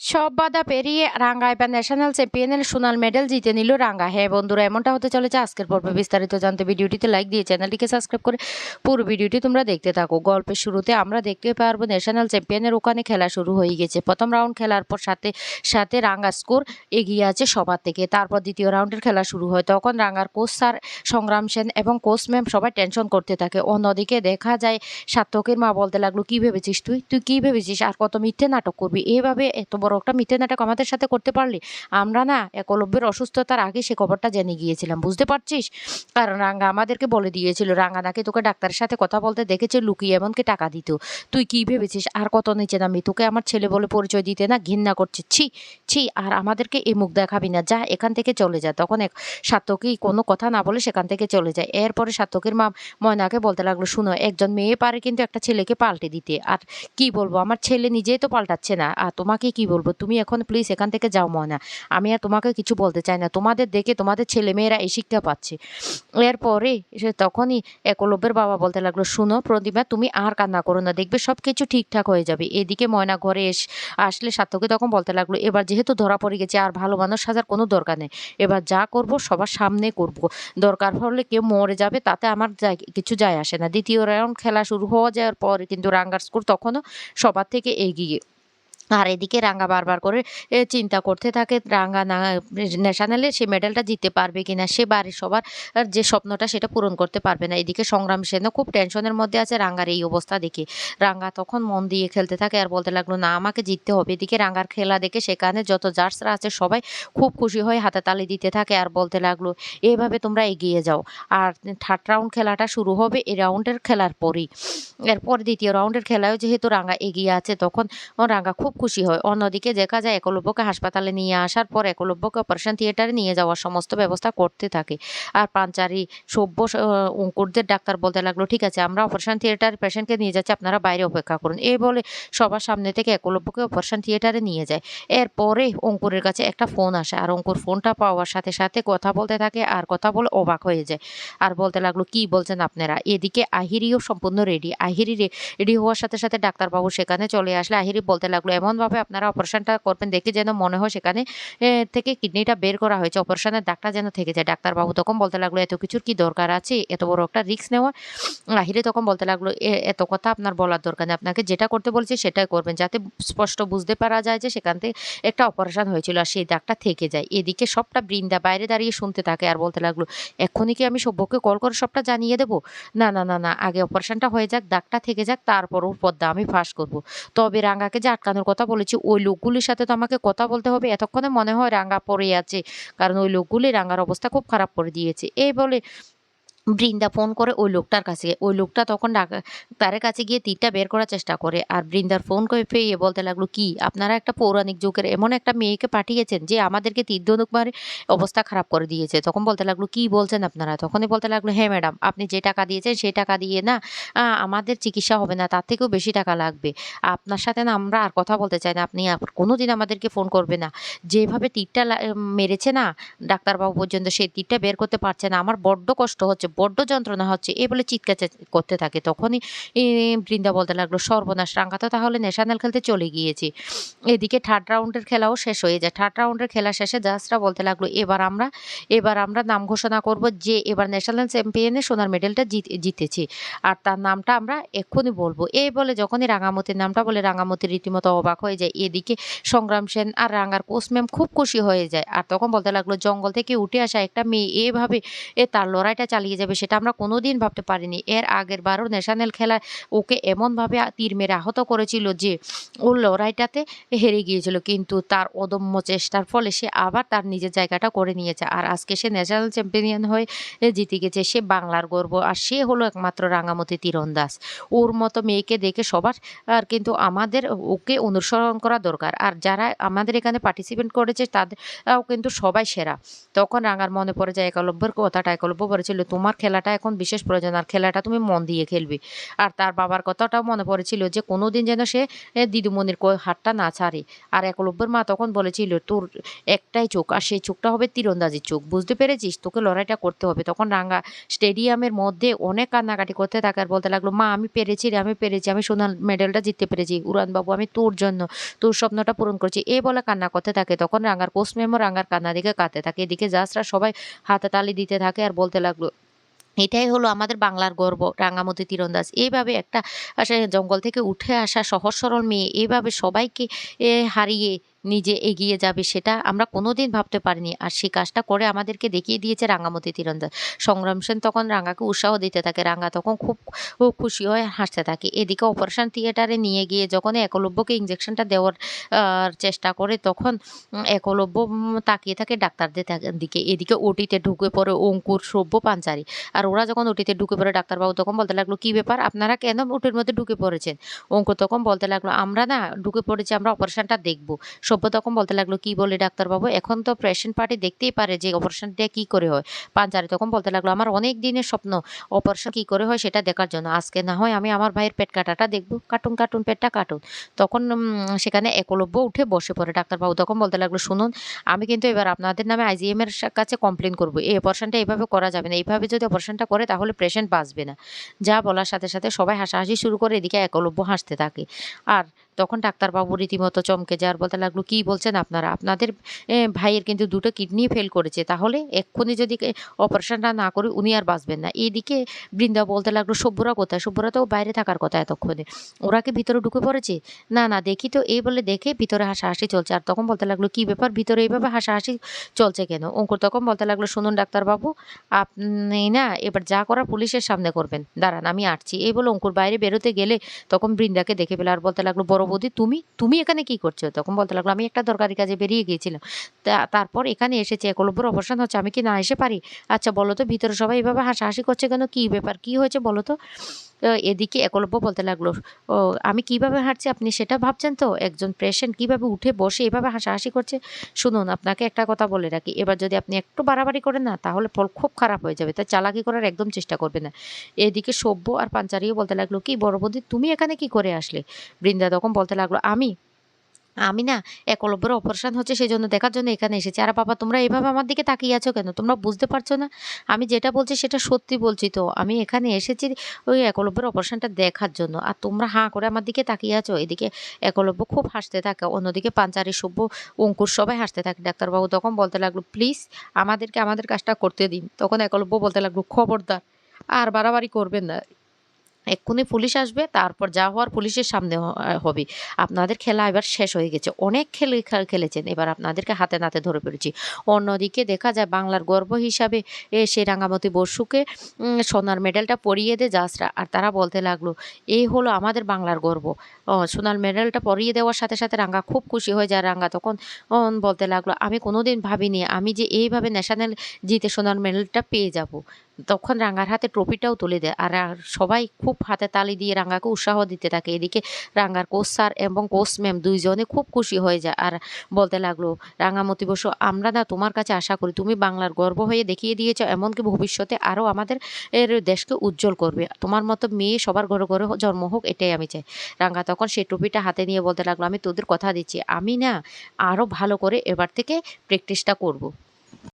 সব বাধা পেরিয়ে রাঙ্গা এবার ন্যাশনাল চ্যাম্পিয়নের সোনাল মেডেল জিতে নিল রাঙ্গা হ্যাঁ বন্ধুরা, এমনটা হতে চলেছে আজকের পর্বে বিস্তারিত জানতে। ভিডিওটিতে লাইক দিয়ে চ্যানেলটিকে সাবস্ক্রাইব করে পুরো ভিডিওটি তোমরা দেখতে থাকো। গল্পের শুরুতে আমরা দেখতে পারব ন্যাশনাল চ্যাম্পিয়নের ওখানে খেলা শুরু হয়ে গেছে। প্রথম রাউন্ড খেলার পর সাথে সাথে রাঙ্গা স্কোর এগিয়ে আছে সবার থেকে। তারপর দ্বিতীয় রাউন্ডের খেলা শুরু হয়। তখন রাঙ্গার কোচ স্যার সংগ্রাম সেন এবং কোচ ম্যাম সবাই টেনশন করতে থাকে। অন্যদিকে দেখা যায়, সার্থকের মা বলতে লাগল, কি ভেবেছিস তুই? তুই কি ভেবেছিস? আর কত মিথ্যে নাটক করবি? এভাবে এত বড় একটা মিথ্যে নাটক আমাদের সাথে করতে পারলি। আমরা না একলব্যের অসুস্থতার আগে সে খবরটা জেনে গিয়েছিলাম, বুঝতে পারছিস? কারণ রাঙ্গা আমাদেরকে বলে দিয়েছিল, রাঙ্গা নাকি তোকে ডাক্তারের সাথে কথা বলতে দেখেছে, লুকিয়ে এমনকি টাকা দিত। তুই কি ভেবেছিস? আর কত নিচে নামি তোকে আমার ছেলে বলে পরিচয় দিতে না ঘৃণা করছে। ছি ছি, আর আমাদেরকে এই মুখ দেখাবি না। যা, এখান থেকে চলে যা। তখন এক সাত্তকী কোনো কথা না বলে সেখান থেকে চলে যায়। এরপরে সাত্তকের মা ময়নাকে বলতে লাগল, শুনো, একজন মেয়ে পারে কিন্তু একটা ছেলেকে পাল্টে দিতে। আর কি বলব? আমার ছেলে নিজেই তো পাল্টাচ্ছে না। আর তোমাকে কি বলব? তুমি এখন প্লিজ এখান থেকে যাও ময়না। আমি আর তোমাকে কিছু বলতে চাই না। তোমাদের দেখে তোমাদের ছেলে মেয়েরা এই শিক্ষা পাচ্ছে। এরপরে সে তখনই একলব্যের বাবা বলতে লাগল, শুনো প্রতিমা তুমি আর কান্না করো না। দেখবে সব কিছু ঠিকঠাক হয়ে যাবে। এদিকে ময়না ঘরে এস, আসলে সার্থকে তখন বলতে লাগল, এবার যেহেতু ধরা পড়ে গেছে আর ভালো মানুষ সাজার কোনো দরকার নেই। এবার যা করব সবার সামনে করব। দরকার হলে কেউ মরে যাবে, তাতে আমার কিছু যায় আসে না। দ্বিতীয় রাউন্ড খেলা শুরু হওয়া যাওয়ার পর কিন্তু রাঙ্গার স্কোর তখনও সবার থেকে এগিয়ে আর এদিকে রাঙ্গা বারবার করে চিন্তা করতে থাকে। রাঙ্গা না ন্যাশনালে সে মেডেলটা জিততে পারবে কি না সে বাড়ির সবার যে স্বপ্নটা সেটা পূরণ করতে পারবে না। এদিকে সংগ্রাম সেনও খুব টেনশনের মধ্যে আছে রাঙ্গার এই অবস্থা দেখে। রাঙ্গা তখন মন দিয়ে খেলতে থাকে আর বলতে লাগল, না, আমাকে জিততে হবে। এদিকে রাঙ্গার খেলা দেখে সেখানে যত জার্সরা আছে সবাই খুব খুশি হয়ে হাতে তালি দিতে থাকে আর বলতে লাগল, এভাবে তোমরা এগিয়ে যাও। আর থার্ড রাউন্ড খেলাটা শুরু হবে এই রাউন্ডের খেলার পরেই। এরপর দ্বিতীয় রাউন্ডের খেলায় যেহেতু রাঙ্গা এগিয়ে আছে, তখন রাঙ্গা খুব খুশি হয়। অন্যদিকে দেখা যায়, একলব্যকে হাসপাতালে নিয়ে আসার পর একলব্যকে অপারেশন থিয়েটারে নিয়ে যাওয়ার সমস্ত ব্যবস্থা করতে থাকে। আর পাঞ্চারি সভ্য অঙ্কুরদের ডাক্তার বলতে লাগল, ঠিক আছে, আমরা অপারেশন থিয়েটার পেশেন্টকে নিয়ে যাচ্ছি, আপনারা বাইরে অপেক্ষা করুন। এই বলে সবার সামনে থেকে একলব্যকে অপারেশন থিয়েটারে নিয়ে যায়। এরপরে অঙ্কুরের কাছে একটা ফোন আসে, আর অঙ্কুর ফোনটা পাওয়ার সাথে সাথে কথা বলতে থাকে, আর কথা বলে অবাক হয়ে যায়। আর বলতে লাগল, কি বলছেন আপনারা? এদিকে আহিরিও সম্পূর্ণ রেডি আহিরি রেডি হওয়ার সাথে সাথে ডাক্তারবাবু সেখানে চলে আসলে, আহিরি বলতে লাগল এমনভাবে আপনারা অপারেশনটা করবেন, দেখে যেন মনে হয় সেখানে থেকে কিডনিটা বের করা হয়েছে। অপারেশনের দাগটা যেন থেকে যায়। ডাক্তারবাবু তখন বলতে লাগল, এত কিছুর কি দরকার আছে? এত বড় একটা রিস্ক নেওয়া আহিরি তখন বলতে লাগল, "এ- এত কথা আপনার বলার দরকার নেই। আপনাকে যেটা করতে বলছি সেটাই করবেন, যাতে স্পষ্ট বুঝতে পারা যায় যে সেখান থেকে একটা অপারেশন হয়েছিল আর সেই দাগটা থেকে যায়। এদিকে সবটা বৃন্দা বাইরে দাঁড়িয়ে শুনতে থাকে আর বলতে লাগল, এক্ষুনি কি আমি সভ্যকে কল করে সবটা জানিয়ে দেবো? না না না না, আগে অপারেশনটা হয়ে যাক, দাগটা থেকে যাক তারপর ওর পদ্মা আমি ফাঁস করব। তবে রাঙ্গাকে যে আটকানোর কথা বলেছি, ওই লোকগুলির সাথে তো আমাকে কথা বলতে হবে। এতক্ষণে মনে হয় রাঙা পড়ে আছে, কারণ ওই লোকগুলি রাঙার অবস্থা খুব খারাপ করে দিয়েছে। এই বলে বৃন্দা ফোন করে ওই লোকটার কাছে ওই লোকটা তখন তার কাছে গিয়ে তীরটা বের করার চেষ্টা করে আর বৃন্দার ফোন করে পেয়ে বলতে লাগল, কি, আপনারা একটা পৌরাণিক যুগের এমন একটা মেয়েকে পাঠিয়েছেন যে আমাদেরকে তীর ধনুক মারে অবস্থা খারাপ করে দিয়েছে? তখন বলতে লাগল, কি বলছেন আপনারা? তখনই বলতে লাগল হ্যাঁ ম্যাডাম, আপনি যে টাকা দিয়েছেন সেই টাকা দিয়ে না আমাদের চিকিৎসা হবে না, তার থেকেও বেশি টাকা লাগবে। আপনার সাথে না আমরা আর কথা বলতে চাই না, আপনি কোনো দিন আমাদেরকে ফোন করবে না। যেভাবে তীরটা মেরেছে না ডাক্তারবাবু পর্যন্ত সেই তীরটা বের করতে পারছে না, আমার বড্ড কষ্ট হচ্ছে বড্ড যন্ত্রণা হচ্ছে। এ বলে চিৎকার করতে থাকে। তখনই বৃন্দা বলতে লাগল, সর্বনাশ, রাঙ্গা তো তাহলে ন্যাশনাল খেলতে চলে গিয়েছি। এদিকে থার্ড রাউন্ডের খেলাও শেষ হয়ে যায়। থার্ড রাউন্ডের খেলা শেষে জাজরা বলতে লাগল, এবার আমরা এবার আমরা নাম ঘোষণা করব যে এবার ন্যাশনাল চ্যাম্পিয়নে সোনার মেডেলটা জিত- জিতেছি। আর তার নামটা আমরা এক্ষুনি বলব। এই বলে যখনই রাঙামতির নামটা বলে, রাঙামতি রীতিমতো অবাক হয়ে যায়। এদিকে সংগ্রাম সেন আর রাঙ্গার কোচ ম্যাম খুব খুশি হয়ে যায়। আর তখন বলতে লাগল, জঙ্গল থেকে উঠে আসা একটা মেয়ে এভাবে, এ তার লড়াইটা চালিয়ে যাবে সেটা আমরা কোনোদিন ভাবতে পারিনি। এর আগের বারও ন্যাশনাল খেলায় ওকে এমনভাবে তীর মেরে আহত করেছিল যে ওর লড়াইটাতে হেরে গিয়েছিল। কিন্তু তার অদম্য চেষ্টার ফলে সে আবার তার নিজের জায়গাটা করে নিয়েছে। আর আজকে সে ন্যাশনাল চ্যাম্পিয়ন হয়ে জিতে গেছে সে বাংলার গর্ব। আর সে হলো একমাত্র রাঙামতি তীরন্দাজ। ওর মতো মেয়েকে দেখে সবার আর কিন্তু আমাদের ওকে অনুসরণ করা দরকার। আর যারা আমাদের এখানে পার্টিসিপেট করেছে তাদেরও কিন্তু সবাই সেরা। তখন রাঙার মনে পড়ে যায়, একলব্যের কথাটা একলব্য বলেছিল, তোমার খেলাটা এখন বিশেষ প্রয়োজন। আর খেলাটা তুমি মন দিয়ে খেলবে। আর তার বাবার কথাটাও মনে পড়েছিল যে কোনোদিন যেন সে এ, দিদিমণির হাতটা না ছাড়ে। আর একলব্যের মা তখন বলেছিল তোর একটাই চোখ আর সেই চোখটা হবে তীরন্দাজির চোখ। বুঝতে পেরেছিস? তোকে লড়াইটা করতে হবে। তখন রাঙ্গা স্টেডিয়ামের মধ্যে অনেক কান্নাকাটি করতে থাকে আর বলতে লাগল মা আমি পেরেছি রে আমি পেরেছি। আমি সোনাল মেডেলটা জিততে পেরেছি। উড়ানবাবু আমি তোর জন্য তোর স্বপ্নটা পূরণ করছি। এই বলে কান্না করতে থাকে। তখন রাঙ্গার কোচ মেমো রাঙ্গার কান্না দিকে কাঁদতে থাকে। এদিকে জাসরা সবাই হাতে তালি দিতে থাকে আর বলতে লাগল এটাই হলো আমাদের বাংলার গর্ব। রাঙামতি, তীরন্দাজ। এইভাবে একটা জঙ্গল থেকে উঠে আসা সহজ সরল মেয়ে এইভাবে সবাইকে হারিয়ে নিজে এগিয়ে যাবে সেটা আমরা কোনোদিন ভাবতে পারিনি। আর সেই কাজটা করে আমাদেরকে দেখিয়ে দিয়েছে রাঙ্গামতি তীরন্দাজ। সংগ্রাম সেন তখন রাঙ্গাকে উৎসাহ দিতে থাকে। রাঙ্গা তখন খুব খুশি হয়ে হাসতে থাকে। এদিকে অপারেশন থিয়েটারে নিয়ে গিয়ে যখন একলব্যকে ইঞ্জেকশনটা দেওয়ার চেষ্টা করে তখন একলব্য তাকিয়ে থাকে ডাক্তারদের দিকে। এদিকে ওটিতে ঢুকে পড়ে অঙ্কুর, সভ্য, পাঞ্চারি। আর ওরা যখন ওটিতে ঢুকে পড়ে, ডাক্তারবাবু তখন বলতে লাগল, কি ব্যাপার? আপনারা কেন ওটির মধ্যে ঢুকে পড়েছেন? অঙ্কুর তখন বলতে লাগল, আমরা না ঢুকে পড়েছি, আমরা অপারেশনটা দেখব। সভ্য তখন বলতে লাগল, কি বলে ডাক্তারবাবু? এখন তো পেশেন্ট পার্টি দেখতেই পারে যে অপারেশনটা কি করে হয়। পাঞ্জারি তখন বলতে লাগল, আমার অনেক দিনের স্বপ্ন অপারেশন কি করে হয় সেটা দেখার জন্য। আজকে না হয় আমি আমার ভাইয়ের পেট কাটাটা দেখব। কাটুন কাটুন, পেটটা কাটুন। তখন সেখানে একলব্য উঠে বসে পড়ে ডাক্তারবাবু। তখন বলতে লাগল, শুনুন, আমি কিন্তু এবার আপনাদের নামে আইজিএম এর কাছে কমপ্লেন করব। এই অপারেশনটা এইভাবে করা যাবে না। এইভাবে যদি অপারেশনটা করে তাহলে পেশেন্ট বাঁচবে না। যা বলার সাথে সাথে সবাই হাসাহাসি শুরু করে এদিকে একলব্য হাসতে থাকে। আর তখন ডাক্তারবাবু রীতিমতো চমকে যাওয়ার বলতে লাগল, কি বলছেন আপনারা? আপনাদের ভাইয়ের কিন্তু দুটো কিডনি ফেল করেছে। তাহলে এক্ষুনি যদি অপারেশনটা না করে উনি আর বাঁচবেন না। এইদিকে বৃন্দা বলতে লাগল, সভ্যরা কোথায়? সভ্যরা তো বাইরে থাকার কথা এতক্ষণে। ওরা কি ভিতরে ঢুকে পড়েছে? না না, দেখি তো। এই বলে দেখে ভিতরে হাসাহাসি চলছে। আর তখন বলতে লাগল, কি ব্যাপার? ভিতরে এইভাবে হাসাহাসি চলছে কেন? অঙ্কুর তখন বলতে লাগল, শুনুন ডাক্তারবাবু, আপনি না এবার যা করা পুলিশের সামনে করবেন। দাঁড়ান, আমি আসছি। এই বলে অঙ্কুর বাইরে বেরোতে গেলে তখন বৃন্দাকে দেখে পেলে। আর বলতে লাগল, বড় বৌদি তুমি তুমি এখানে কি করছ? তখন বলতে লাগল, আমি একটা দরকারি কাজে বেরিয়ে গিয়েছিলাম। তারপর এখানে এসেছে একলব্যর অবসান হচ্ছে, আমি কি না এসে পারি? আচ্ছা বলো তো, ভিতরে সবাই এভাবে হাসাহাসি করছে কেন? কি ব্যাপার? কি হয়েছে বলো তো? এদিকে একলব্য বলতে লাগল, ও, আমি কীভাবে হাঁটছি আপনি সেটা ভাবছেন তো? একজন পেশেন্ট কীভাবে উঠে বসে এভাবে হাসাহাসি করছে? শুনুন, আপনাকে একটা কথা বলে রাখি, এবার যদি আপনি একটু বাড়াবাড়ি করেন না, তাহলে ফল খুব খারাপ হয়ে যাবে, তা চালাকি করার একদম চেষ্টা করবে না। এদিকে সভ্য আর পাঞ্চারিও বলতে লাগল, কি বড় বৌদি, তুমি এখানে কি করে আসলে? বৃন্দা তখন বলতে লাগল, আমি আমি না একলব্যের অপারেশন হচ্ছে সেই জন্য দেখার জন্য এখানে এসেছি। আর বাবা, তোমরা এভাবে আমার দিকে তাকিয়ে আছো কেন? তোমরা বুঝতে পারছ না? আমি যেটা বলছি সেটা সত্যি বলছি তো। আমি এখানে এসেছি ওই একলব্যের অপারেশনটা দেখার জন্য। আর তোমরা হাঁ করে আমার দিকে তাকিয়ে আছো। এদিকে একলব্য খুব হাসতে থাকে, অন্যদিকে পাঞ্চারি, সভ্য, অঙ্কুর সবাই হাসতে থাকে। ডাক্তারবাবু তখন বলতে লাগল, প্লিজ আমাদেরকে আমাদের কাজটা করতে দিন। তখন একলব্য বলতে লাগল, খবরদার, আর বাড়াবাড়ি করবেন না। এক্ষুনি পুলিশ আসবে, তারপর যা হওয়ার পুলিশের সামনে হবে। আপনাদের খেলা এবার শেষ হয়ে গেছে। অনেক খেলে খেলেছেন। এবার আপনাদেরকে হাতে নাতে ধরে পেরেছি অন্যদিকে দেখা যায় বাংলার গর্ব হিসাবে এ সেই রাঙামতি বসুকে সোনার মেডেলটা পরিয়ে দেয় জাসরা আর তারা বলতে লাগল এই হলো আমাদের বাংলার গর্ব। সোনার মেডেলটা পরিয়ে দেওয়ার সাথে সাথে রাঙ্গা খুব খুশি হয়ে যায় রাঙ্গা তখন বলতে লাগল, আমি কোনোদিন ভাবিনি, আমি যে এইভাবে ন্যাশনাল জিতে সোনার মেডেলটা পেয়ে যাব। তখন রাঙ্গার হাতে ট্রফিটাও তুলে দেয়। আর সবাই খুব হাতে তালি দিয়ে রাঙ্গাকে উৎসাহ দিতে থাকে। এদিকে রাঙ্গার কোচ স্যার এবং কোচ ম্যাম দুইজনে খুব খুশি হয়ে যায়। আর বলতে লাগল রাঙ্গামতি বসু আমরা না তোমার কাছে আশা করি, তুমি বাংলার গর্ব হয়ে দেখিয়ে দিয়েছ, এমনকি ভবিষ্যতে আরও আমাদের এর দেশকে উজ্জ্বল করবে। তোমার মতো মেয়ে সবার ঘরে ঘরে জন্ম হোক, এটাই আমি চাই। রাঙ্গা তখন সেই টুপিটা হাতে নিয়ে বলতে লাগল, আমি তোদের কথা দিচ্ছি। আমি না আরও ভালো করে এবার থেকে প্র্যাকটিসটা করব।